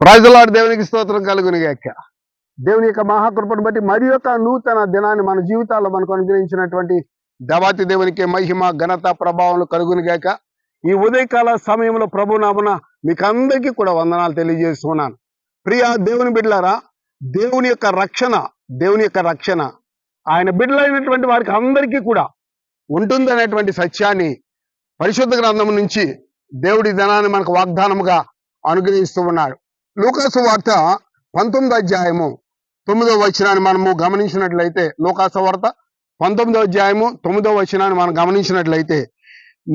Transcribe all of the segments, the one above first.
ప్రజలాడు దేవునికి స్తోత్రం కలుగుని గాక. దేవుని యొక్క మహాకృపను బట్టి మరి యొక్క నూతన దినాన్ని మన జీవితాల్లో మనకు అనుగ్రహించినటువంటి దవాతి దేవునికి మహిమ ఘనత ప్రభావం కలుగుని గాక. ఈ ఉదయకాల సమయంలో ప్రభునామున మీకు అందరికీ కూడా వందనాలు తెలియజేస్తున్నాను. ప్రియ దేవుని బిడ్డలారా దేవుని యొక్క రక్షణ దేవుని యొక్క రక్షణ ఆయన బిడ్డలైనటువంటి వారికి అందరికీ కూడా ఉంటుందనేటువంటి సత్యాన్ని పరిశుద్ధ గ్రంథం నుంచి దేవుడి ధనాన్ని మనకు వాగ్దానముగా అనుగ్రహిస్తూ ఉన్నాడు. లూకాసు వార్త పంతొమ్మిదో అధ్యాయము తొమ్మిదో వచనాన్ని మనము గమనించినట్లయితే లోకాసు వార్త పంతొమ్మిదో అధ్యాయము తొమ్మిదో వచనాన్ని మనం గమనించినట్లయితే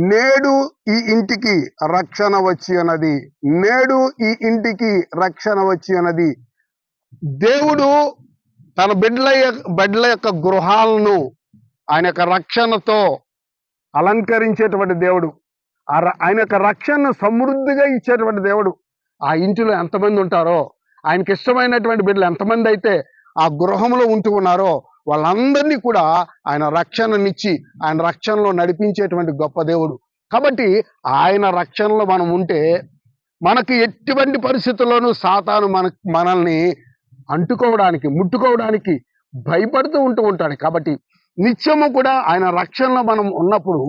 నేడు ఈ ఇంటికి రక్షణ వచ్చి అన్నది నేడు ఈ ఇంటికి రక్షణ వచ్చి అన్నది దేవుడు తన బిడ్డల యొక్క- బిడ్డల యొక్క గృహాలను ఆయన యొక్క రక్షణతో అలంకరించేటువంటి దేవుడు. ఆ ర- ఆయన యొక్క రక్షణను సమృద్ధిగా ఇచ్చేటువంటి దేవుడు. ఆ ఇంటిలో ఎంతమంది ఉంటారో ఆయనకి ఇష్టమైనటువంటి బిడ్డలు ఎంతమంది అయితే ఆ గృహంలో ఉంటూ ఉన్నారో వాళ్ళందరినీ కూడా ఆయన రక్షణనిచ్చి ఆయన రక్షణలో నడిపించేటువంటి గొప్ప దేవుడు. కాబట్టి ఆయన రక్షణలో మనం ఉంటే మనకి ఎటువంటి పరిస్థితుల్లోనూ సాతాను మన మనల్ని అంటుకోవడానికి ముట్టుకోవడానికి భయపడుతూ ఉంటూ ఉంటాడు. కాబట్టి నిత్యము కూడా ఆయన రక్షణలో మనం ఉన్నప్పుడు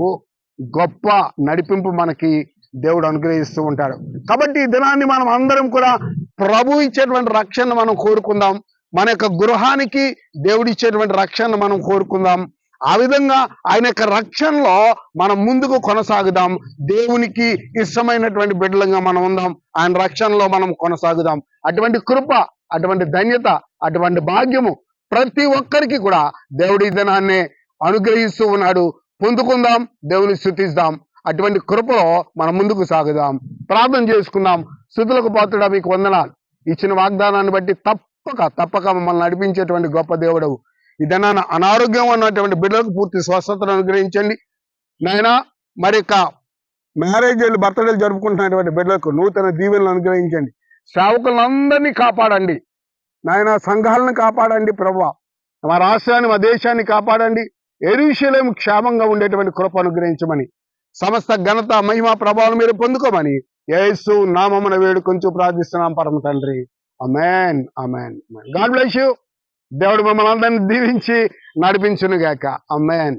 గొప్ప నడిపింపు మనకి దేవుడు అనుగ్రహిస్తూ ఉంటాడు. కాబట్టి ఈ దినాన్ని మనం అందరం కూడా ప్రభు ఇచ్చేటువంటి రక్షణ మనం కోరుకుందాం. మన యొక్క గృహానికి దేవుడు ఇచ్చేటువంటి రక్షణ మనం కోరుకుందాం. ఆ విధంగా ఆయన యొక్క రక్షణలో మనం ముందుకు కొనసాగుదాం. దేవునికి ఇష్టమైనటువంటి బిడ్డలంగా మనం ఉందాం. ఆయన రక్షణలో మనం కొనసాగుదాం. అటువంటి కృప అటువంటి ధన్యత అటువంటి భాగ్యము ప్రతి ఒక్కరికి కూడా దేవుడి ఈ దినాన్ని అనుగ్రహిస్తూ ఉన్నాడు. పొందుకుందాం. దేవుని స్థుతిస్తాం. అటువంటి కృపలో మనం ముందుకు సాగుదాం. ప్రార్థన చేసుకుందాం. స్థుతులకు పాత్రుడా మీకు వందనాలు. ఇచ్చిన వాగ్దానాన్ని బట్టి తప్పక తప్పక మమ్మల్ని నడిపించేటువంటి గొప్ప దేవుడవు. ఇదన్నా అనారోగ్యం ఉన్నటువంటి బిడ్డలకు పూర్తి స్వస్థతను అనుగ్రహించండి. నాయనా మరి యొక్క మ్యారేజ్ బర్త్డేలు జరుపుకుంటున్నటువంటి బిడ్డలకు నూతన దీవెలను అనుగ్రహించండి. సేవకులందరినీ కాపాడండి. నాయన సంఘాలను కాపాడండి ప్రభా మా రాష్ట్రాన్ని మా దేశాన్ని కాపాడండి. ఎరుషలేం క్షేమంగా ఉండేటువంటి కృప అనుగ్రహించమని సమస్త ఘనత మహిమ ప్రభావం మీరు పొందుకోమని యేసు నామమున వేడుకొంచు ప్రార్థిస్తున్నాం పరమ తండ్రి. Amen amen God bless you. దేవుడు మమ్మల్ని అందరినీ దీవించి నడిపించును గాక అమెన్